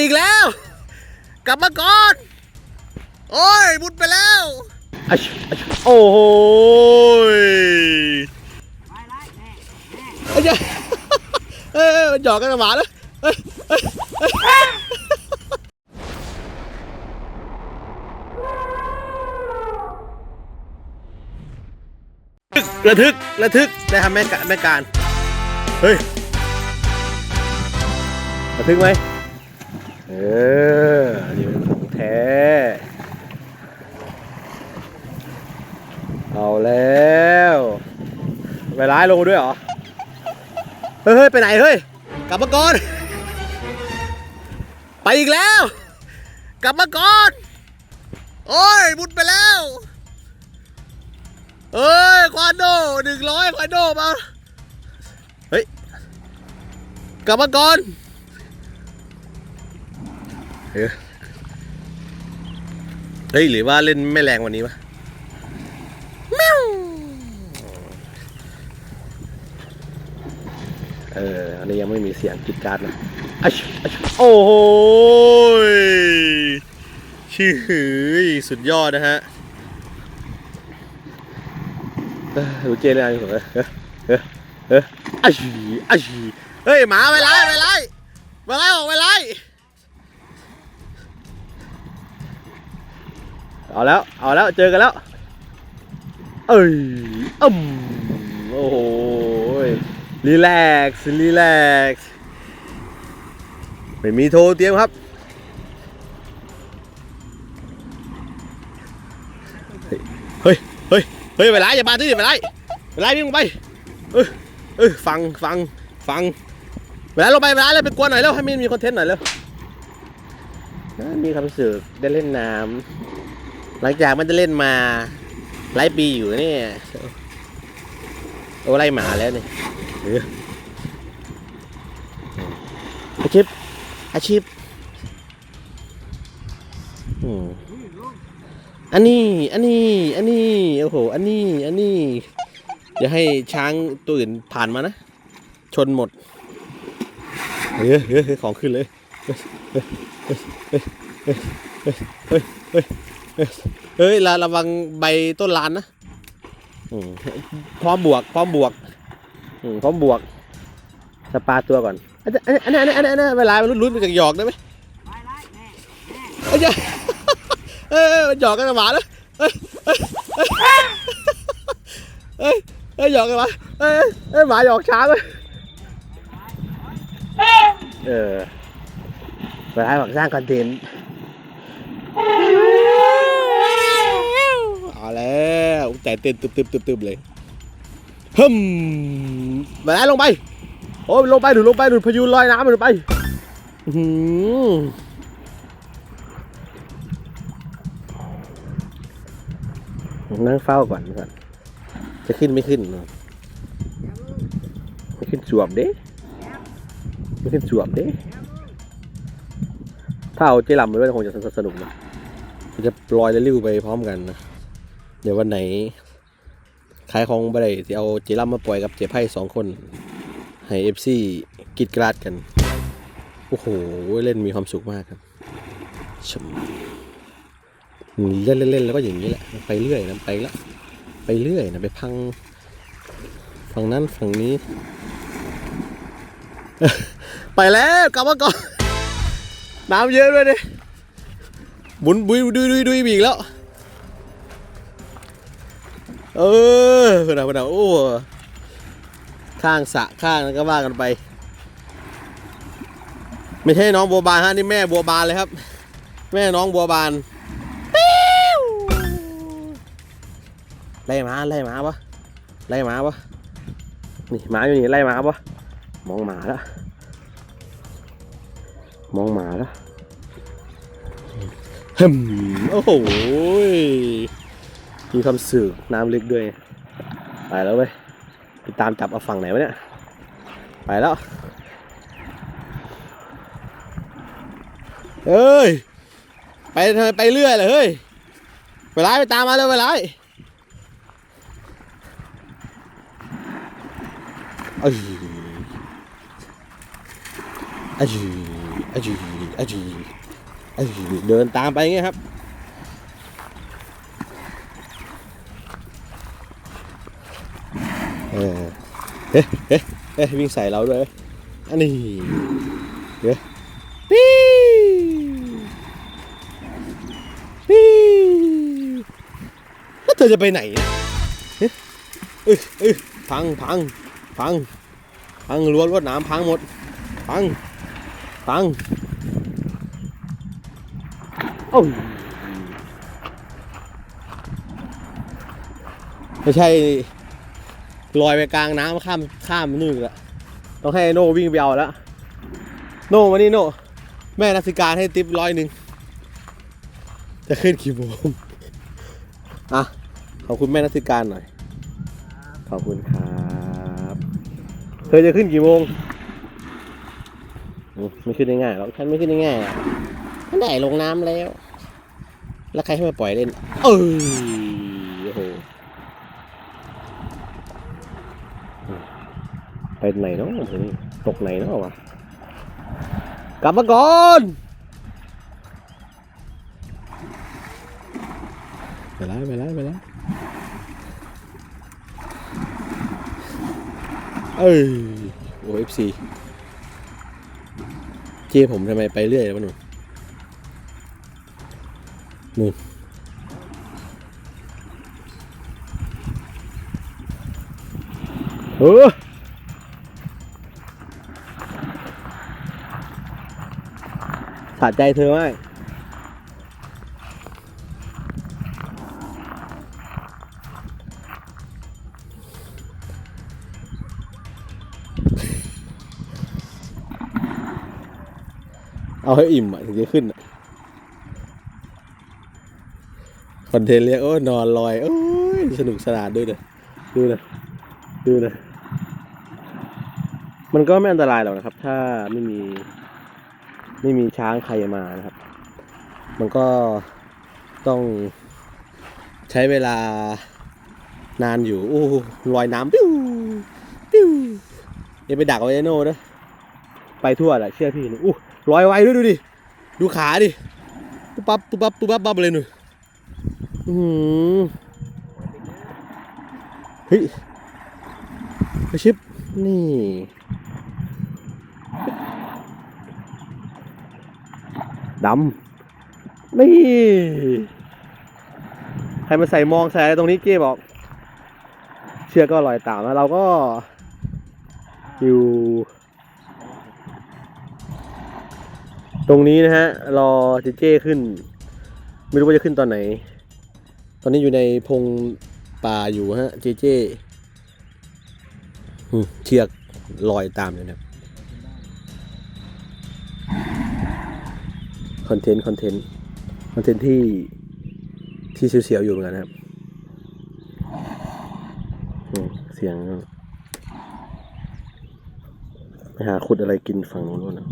อีกแล้ว กลับมาก่อน โอ้ยมุดไปแล้วอะชิอะชิโอ้โหยไอ้เจ้าเอ้ยเอ้ยมันหยอกกันกับหมาเลยเอ้ยเอ้ยเอ้ยระทึก ระทึกได้ทำแม่กะแม่การ เฮ้ย ระทึกไหมเอออันนี้เป็นของแท้ เอาแล้วไปร้ายลงด้วยเหรอ เฮ้ยไปไหนเฮ้ย กลับมาก่อน ไปอีกแล้ว กลับมาก่อน โอ้ยมุดไปแล้วเอ้ยควานโดหนึ่งร้อยควานโดมา เฮ้ย กลับมาก่อน เฮ้ยเฮ้ยหรือว่าเล่นไม่แรงวันนี้วะแมวเอออันนี้ยังไม่มีเสียงกิดการ์ดนะอะชิอะโอ้โหยชื่อหือสุดยอดนะฮะดูเจเลยอะเออเออเอออะชิอะชิเฮ้ยหมาไปไล่ไปไล่ไปไล่ออกไปไล่ เอาแล้ว เอาแล้ว เจอกันแล้ว เอ้ยอืมโอ้โหรีแลกซ์รีแลกซ์ไม่มีโทรเตรียมครับ เฮ้ย เฮ้ย เฮ้ยไปไล่อย่ามาที่ไปไล่ไปไล่วิ่งลงไป เออเออฟังฟังฟังไปไล่ลงไปไปไล่เลยไปกวนหน่อยแล้วให้มันมีคอนเทนต์หน่อยแล้วมีความรู้สึกได้เล่นน้ำ หลังจากมันจะเล่นมาหลายปีอยู่นี่โอ้ไล่หมาแล้วนี่อาชีพอาชีพอืมอันนี้ อันนี้ อันนี้ โอ้โห อันนี้ อันนี้อย่าให้ช้างตัวอื่นผ่านมานะ ชนหมดเฮ้ยเฮ้ยเฮ้ยของขึ้นเลย เฮ้ย ระระวังใบต้นลานนะอืมพร้อมบวก พร้อมบวกอืมพร้อมบวก สปาตัวก่อน อันนี้อันนี้อันนี้อันนี้อันนี้เวลามันลุ้นๆไปกับหยอกได้ไหมไอ้เจ้าเอ้ยเอ้ยมันหยอกกันกับหมาเลยเอ้ยเอ้ยเอ้ยเอ้ยหยอกกันหมาเอ้ยเอ้ยหมาหยอกช้างเลยเออเวลาบอกสร้างคอนเทนต์ เอาแล้ว ใจเต้นตึบตึบตึบตึบเลยฮึมมาแล้วลงไป โอ้ยลงไปดูลงไปดูพายุลอยน้ำมันไปหือนั่งเฝ้าก่อนก่อน จะขึ้นไม่ขึ้นไม่ขึ้นสวมเด้ไม่ขึ้นสวมเด้ถ้าเอาเจลำไปด้วยคงจะสนุกนะจะลอยและลิ้วไปพร้อมกันนะ เดี๋ยววันไหนขายของบ่ได้ที่เอาเจลัมมาปล่อยกับเจไพ่สองคน ให้เอฟซีกิดกราดกัน โอ้โห เล่นมีความสุขมากครับชมเล่นเล่นแล้วก็อย่างนี้แหละ ไปเรื่อยนะไปละไปเรื่อยนะไปพังฝั่งนั้นฝั่งนี้ ไปแล้วกลับมาก่อนน้ำเยอะด้วยดิบุนบุยดุยดุยดุยบีกแล้ว เออพนาพนาโอ้ข้างสะข้างแล้วก็ว่ากันไป ไม่ใช่น้องบัวบานฮะนี่แม่บัวบานเลยครับ แม่น้องบัวบานไล่หมาไล่หมาปะไล่หมาปะนี่หมาอยู่นี่ไล่หมาปะมองหมาแล้วมองหมาแล้วฮึมโอ้โห มีความสึกน้ำลึกด้วย ไปแล้วเว้ยไปตามจับเอาฝั่งไหนวะเนี่ย ไปแล้วเอ้ย ไปทำไมไปเรื่อยเลยเฮ้ย ไปไล่ไปตามมาเลยไปไล่เอ้ยเอ้ยเอ้ยไอ้จีไอ้จีเดินตามไปงเงี้ยครับ เออ เฮ้เฮ้เฮ้วิ่งใส่เราด้วย อันนี้เฮ้ปี๊ปี๊แล้วเธอจะไปไหนเฮ้เอ้ยเอ้ยพังพังพังพังรั้วรวดหน้ำพังหมด พัง พังโอ้ยไม่ใช่ ลอยไปกลางน้ำข้ามข้ามนู่นอีกแล้วต้องให้โน่วิ่งไปเอาแล้วโน่มานี่โน่แม่นักสิการให้ติปร้อยหนึ่งจะขึ้นกี่โมงอะขอบคุณแม่นักสิการหน่อย ขอบคุณครับเธอจะขึ้นกี่โมงมไม่ขึ้นได้ง่ายหรอกฉันไม่ขึ้นได้ง่ายหรอกฉันได้ลงน้ำแล้ว แล้วใครให้มาปล่อยเล่น เอ้ยโอ้โห ไปไหนเนาะทีนี้ตกไหนเนาะวะกลับมาก่อนไปแล้วไปแล้วไปแล้วเอ้ยโอ้เอฟซีเจผมทำไมไปเรื่อยวะหนูนู่นเออ สะใจเธอมากเอาให้อิ่มอะถึงจะขึ้นอะคอนเทนต์เรียกโอ้ยนอนลอย โอ้ย สนุกสนานด้วยเนะดูนะ ดูนะ มันก็ไม่อันตรายหรอกนะครับ ถ้าไม่มี ไม่มีช้างใครมานะครับ มันก็ต้องใช้เวลานานอยู่โอ้ลอยน้ำปิ้วปิ้วอย่าไปดักไว้โน่นะไปทั่วแหละเชื่อพี่นะอู้ลอยไวด้วยดูดิดูขาดิปุ๊บปั๊บปุ๊บปั๊บปุ๊บปั๊บปั๊บเลยหนูอือหือเฮ้ยไปชิปนี่ ดำนี่ใครมาใส่มองใส่อะไรตรงนี้เก้บอก เชือกก็ลอยตามแล้วเราก็อยู่ตรงนี้นะฮะ รอเจเจขึ้น ไม่รู้ว่าจะขึ้นตอนไหน ตอนนี้อยู่ในพงป่าอยู่ฮะ เจเจอืมเชือกลอยตามเลยนะ คอนเทนต์คอนเทนต์คอนเทนต์ที่ที่เสียวๆอยู่เหมือนกันนะครับเสียงไปหาขุดอะไรกินฝั่งนู้นนู่นนะ